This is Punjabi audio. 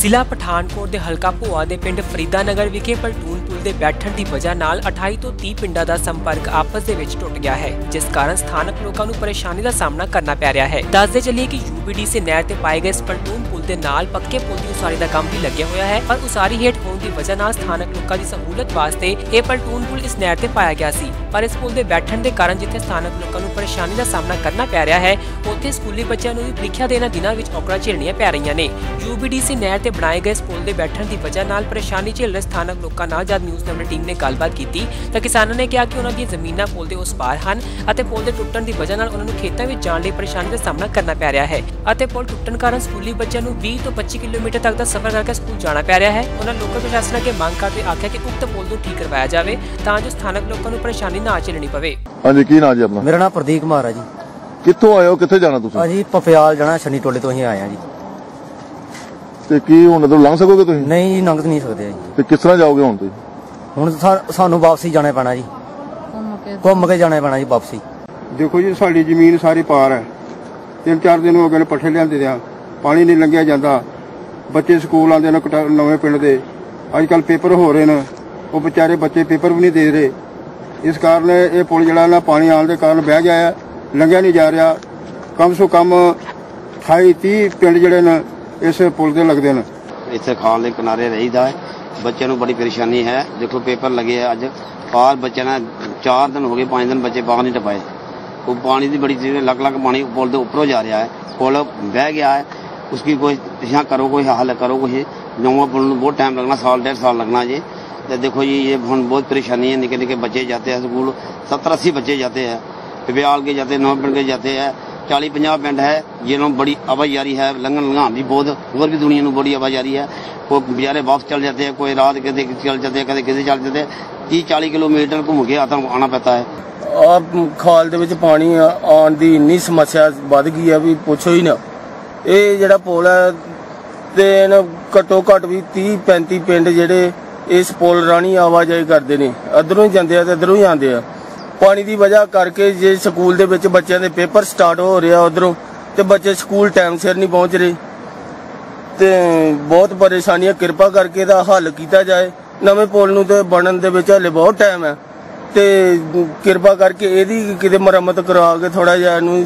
ਜ਼ਿਲ੍ਹਾ ਪਠਾਨਕੋਟ ਦੇ ਹਲਕਾ ਭੋਆ ਦੇ ਪਿੰਡ ਫਰੀਦਾਨਗਰ ਵਿਖੇ ਪਲਟੂਨ ਪੁਲ ਦੇ ਬੈਠਣ ਦੀ ਵਜ੍ਹਾ ਨਾਲ 28 ਤੋਂ 30 ਪਿੰਡਾਂ ਦਾ ਸੰਪਰਕ ਆਪਸ ਦੇ ਵਿੱਚ ਟੁੱਟ ਗਿਆ ਹੈ, ਜਿਸ ਕਾਰਨ ਸਥਾਨਕ ਲੋਕਾਂ ਨੂੰ ਪਰੇਸ਼ਾਨੀ ਦਾ ਸਾਹਮਣਾ ਕਰਨਾ ਪੈ ਰਿਹਾ ਹੈ। ਦੱਸਦੇ ਚੱਲੀਏ ਕਿ ਯੂਬੀਡੀਸੀ ਨਹਿਰ ਤੇ ਪਾਏ ਗਏ ਇਸ ਪੁਲ ਦੇ ਨਾਲ ਪੱਕੇ ਪੁਲ ਦੀ ਉਸਾਰੀ ਦਾ ਕੰਮ ਵੀ ਲੱਗਿਆ ਹੋਇਆ ਹੈ, ਪਰ ਉਸਾਰੀ ਹੇਠ ਹੋਣ ਦੀ ਵਜ੍ਹਾ ਨਾਲ ਸਥਾਨਕ ਲੋਕਾਂ ਦੀ ਸਹੂਲਤ ਵਾਸਤੇ ਇਹ ਪਲਟੂਨ ਪੁਲ ਇਸ ਨਹਿਰ ਤੇ ਪਾਇਆ ਗਿਆ ਸੀ। ਪਰ ਇਸ ਪੁਲ ਦੇ ਬੈਠਣ ਦੇ ਕਾਰਨ ਜਿੱਥੇ ਸਥਾਨਕ ਲੋਕਾਂ ਨੂੰ ਪਰੇਸ਼ਾਨੀ ਦਾ ਸਾਹਮਣਾ ਕਰਨਾ ਪੈ ਰਿਹਾ ਹੈ, ਉੱਥੇ ਸਕੂਲੀ ਬੱਚਿਆਂ ਨੂੰ ਵੀ ਪ੍ਰੀਖਿਆ ਦੇ ਇਹਨਾਂ ਦਿਨਾਂ ਵਿੱਚ ਔਕੜਾਂ ਝੇਲਣੀਆਂ ਪੈ ਰਹੀਆਂ ਨੇ। ਯੂਬੀਡੀਸੀ ਨਹਿਰ ਤੇ ਬਣਾਏ ਗਏ ਇਸ ਪੁਲ ਦੇ ਬੈਠਣ ਦੀ ਵਜ੍ਹਾ ਨਾਲ ਪਰੇਸ਼ਾਨੀ ਝੇਲ ਰਹੇ ਸਥਾਨਕ ਲੋਕਾਂ ਨਾਲ ਜਦ ਨਿਊਜ਼ ਨੰਬਰ ਟੀਮ ਨੇ ਗੱਲਬਾਤ ਕੀਤੀ ਤਾਂ ਕਿਸਾਨਾਂ ਨੇ ਕਿਹਾ ਕਿ ਉਹਨਾਂ ਦੀਆਂ ਜ਼ਮੀਨਾਂ ਪੁਲ ਦੇ ਉਸ ਪਾਰ ਹਨ ਅਤੇ ਪੁਲ ਦੇ ਟੁੱਟਣ ਦੀ ਵਜ੍ਹਾ ਨਾਲ ਉਹਨਾਂ ਨੂੰ ਖੇਤਾਂ ਵਿੱਚ ਜਾਣ ਲਈ ਪਰੇਸ਼ਾਨੀ ਦਾ ਸਾਹਮਣਾ ਕਰਨਾ ਪੈ ਰਿਹਾ ਹੈ ਅਤੇ ਪੁਲ ਟੁੱਟਣ ਕਾਰਨ ਸਕੂਲੀ ਬੱਚਿਆਂ ਨੂੰ 20 ਤੋਂ 25 ਕਿਲੋਮੀਟਰ ਤੱਕ ਦਾ ਸਫ਼ਰ ਕਰਕੇ ਸਕੂਲ ਜਾਣਾ ਪੈ ਰਿਹਾ ਹੈ। ਉਹਨਾਂ ਲੋਕਲ ਪ੍ਰਸ਼ਾਸਨ ਅੱਗੇ ਮੰਗ ਕਰਦੇ ਆਖਿਆ ਕਿ ਉਕਤ ਪੁਲ ਨੂੰ ਠੀਕ ਕਰਵਾਇਆ ਜਾਵੇ ਤਾਂ ਜੋ ਸਥਾਨਕ ਲੋਕਾਂ ਨੂੰ ਪਰੇਸ਼ਾਨੀ ਨਾ ਝੇਲਣੀ ਪਵੇ। ਹਾਂਜੀ ਕੀ ਨਾਂ ਜੀ ਆਪਣਾ? ਮੇਰਾ ਨਾਮ ਪ੍ਰਦੀਪ ਕੁਮਾਰ ਹੈ ਜੀ। ਕਿੱਥੋਂ ਆਏ ਹੋ? ਕਿੱਥੇ ਜਾਣਾ ਤੁਸੀਂ? ਅਸੀਂ ਪਫਿਆਲ ਜਾਣਾ ਸ਼ਨੀ ਟੋਲੇ ਤੋਂ ਅਸੀਂ ਆਏ ਆ ਜੀ। ਤੇ ਕੀ ਹੁਣ ਇਧਰੋਂ ਲੰਘ ਸਕੋਗੇ ਤੁਸੀਂ? ਨਹੀਂ ਜੀ ਲੰਘ ਨਹੀਂ ਸਕਦੇ ਜੀ। ਤੇ ਕਿਸ ਤਰ੍ਹਾਂ ਜਾਓਗੇ ਹੁਣ ਤੁਸੀਂ? ਹੁਣ ਸਾ- ਸਾਨੂੰ ਵਾਪਸੀ ਜਾਣਾ ਪੈਣਾ ਜੀ। ਘੁੰਮ ਕੇ। ਜਾਣਾ ਪੈਣਾ ਜੀ ਵਾਪਸੀ। ਦੇਖੋ ਜੀ ਸਾਡੀ ਜ਼ਮੀਨ ਸਾਰੀ ਪਾਰ ਹੈ। ਤਿੰਨ ਚਾਰ ਦਿਨ ਹੋ ਗਏ ਨੇ ਪੱਠੇ ਲਿਆਂਦੇ ਦਿਆਂ। ਪਾਣੀ ਨਹੀਂ ਲੰਘਿਆ ਜਾਂਦਾ। ਬੱਚੇ ਸਕੂਲ ਆਉਂਦੇ ਨੇ ਕਟਾ- ਨਵੇਂ ਪਿੰਡ ਦੇ। ਅੱਜ ਕੱਲ ਪੇਪਰ ਹੋ ਰਹੇ ਨੇ। ਉਹ ਵਿਚਾਰੇ ਬੱਚੇ ਪੇਪਰ ਵੀ ਨਹੀਂ ਦੇ ਰਹੇ। ਇਸ ਕਾਰਨ ਇਹ ਪੁਲ ਜਿਹੜਾ ਨਾ ਪਾਣੀ ਆਉਣ ਦੇ ਕਾਰਨ ਬਹਿ ਗਿਆ ਹੈ। ਲੰਘਿਆ ਨਹੀਂ ਜਾ ਰਿਹਾ। ਕਮ ਸੋ ਕਮ 28 30 ਪਿੰਡ ਜਿਹੜੇ ਨੇ ਇਸ ਪੁਲ ਤੇ ਲੱਗਦੇ ਨੇ। ਇੱਥੇ ਖਾਲ ਦੇ ਕਿਨਾਰੇ ਰਹੀਦਾ ਹੈ। ਬੱਚਿਆਂ ਨੂੰ ਬੜੀ ਪਰੇਸ਼ਾਨੀ ਹੈ ਦੇਖੋ ਪੇਪਰ ਲੱਗੇ ਆ ਅੱਜ ਬਾਹਰ ਬੱਚਿਆਂ ਨਾਲ 4 ਦਿਨ ਹੋ ਗਏ 5 ਦਿਨ ਬੱਚੇ ਬਾਹਰ ਨਹੀਂ ਟਪਾਏ ਉਹ ਪਾਣੀ ਦੀ ਬੜੀ ਚੀਜ਼ ਲੱਖ ਲੱਖ ਪਾਣੀ ਪੁਲ ਦੇ ਉੱਪਰੋਂ ਜਾ ਰਿਹਾ ਹੈ ਪੁਲ ਬਹਿ ਗਿਆ ਹੈ उसकी कोई यहाँ करो कोई हल करो कोई नवा पुल बहुत टाइम लगना साल डेढ़ साल लगना ये तो देखो जी ये हम बहुत परेशानी है निके निके बच्चे जाते हैं स्कूल सत्तर अस्सी बच्चे जाते हैं पिपयाल के जाते हैं नौ पिंड के जाते हैं चाली पंजा पिंड है जिन्होंने बड़ी आवाजारी है लंघन लंघान भी बहुत और भी दुनिया में बड़ी आवाजारी है कोई बेचारे वापस चल जाते हैं कोई रात कहते चल जाते हैं कहते किसी चल जाते हैं तीस चालीस किलोमीटर घूम के आता आना पड़ता है ਆ ਖਾਲ ਦੇ ਵਿੱਚ ਪਾਣੀ ਆ- ਆਉਣ ਦੀ ਇੰਨੀ ਸਮੱਸਿਆ ਵੱਧ ਗਈ ਆ ਵੀ ਪੁੱਛੋ ਹੀ ਨਾ ਇਹ ਜਿਹੜਾ ਪੁਲ ਹੈ ਤੇ ਇਹਨਾਂ ਘੱਟੋ ਘੱਟ ਵੀ 30 35 ਪਿੰਡ ਜਿਹੜੇ ਇਸ ਪੁਲ ਰਾਣੀ ਆਵਾਜਾਈ ਕਰਦੇ ਨੇ ਅਧਰੋਂ ਹੀ ਜਾਂਦੇ ਆ ਤੇ ਅਧਰੋਂ ਹੀ ਆਉਂਦੇ ਆ ਪਾਣੀ ਦੀ ਵਜ੍ਹਾ ਕਰਕੇ ਜੇ ਸਕੂਲ ਦੇ ਵਿੱਚ ਬੱਚਿਆਂ ਦੇ ਪੇਪਰ ਸਟਾਰਟ ਹੋ ਰਿਹਾ ਉਧਰੋਂ ਤੇ ਬੱਚੇ ਸਕੂਲ ਟਾਈਮ ਸਿਰ ਨਹੀਂ ਪਹੁੰਚ ਰਹੇ ਤੇ ਬਹੁਤ ਪਰੇਸ਼ਾਨੀਆਂ ਕਿਰਪਾ ਕਰਕੇ ਦਾ ਹੱਲ ਕੀਤਾ ਜਾਏ। ਨਵੇਂ ਪੁਲ ਨੂੰ ਤੇ ਬਣਨ ਦੇ ਵਿੱਚ ਹਲੇ ਬਹੁਤ ਟਾਈਮ ਹੈ। ਤੇ ਕਿਰਪਾ ਕਰਕੇ ਇਹਦੀ ਕਿਤੇ ਮੁਰੰਮਤ ਕਰਵਾ ਕੇ ਥੋੜਾ ਜਿਹਾ ਇਹਨੂੰ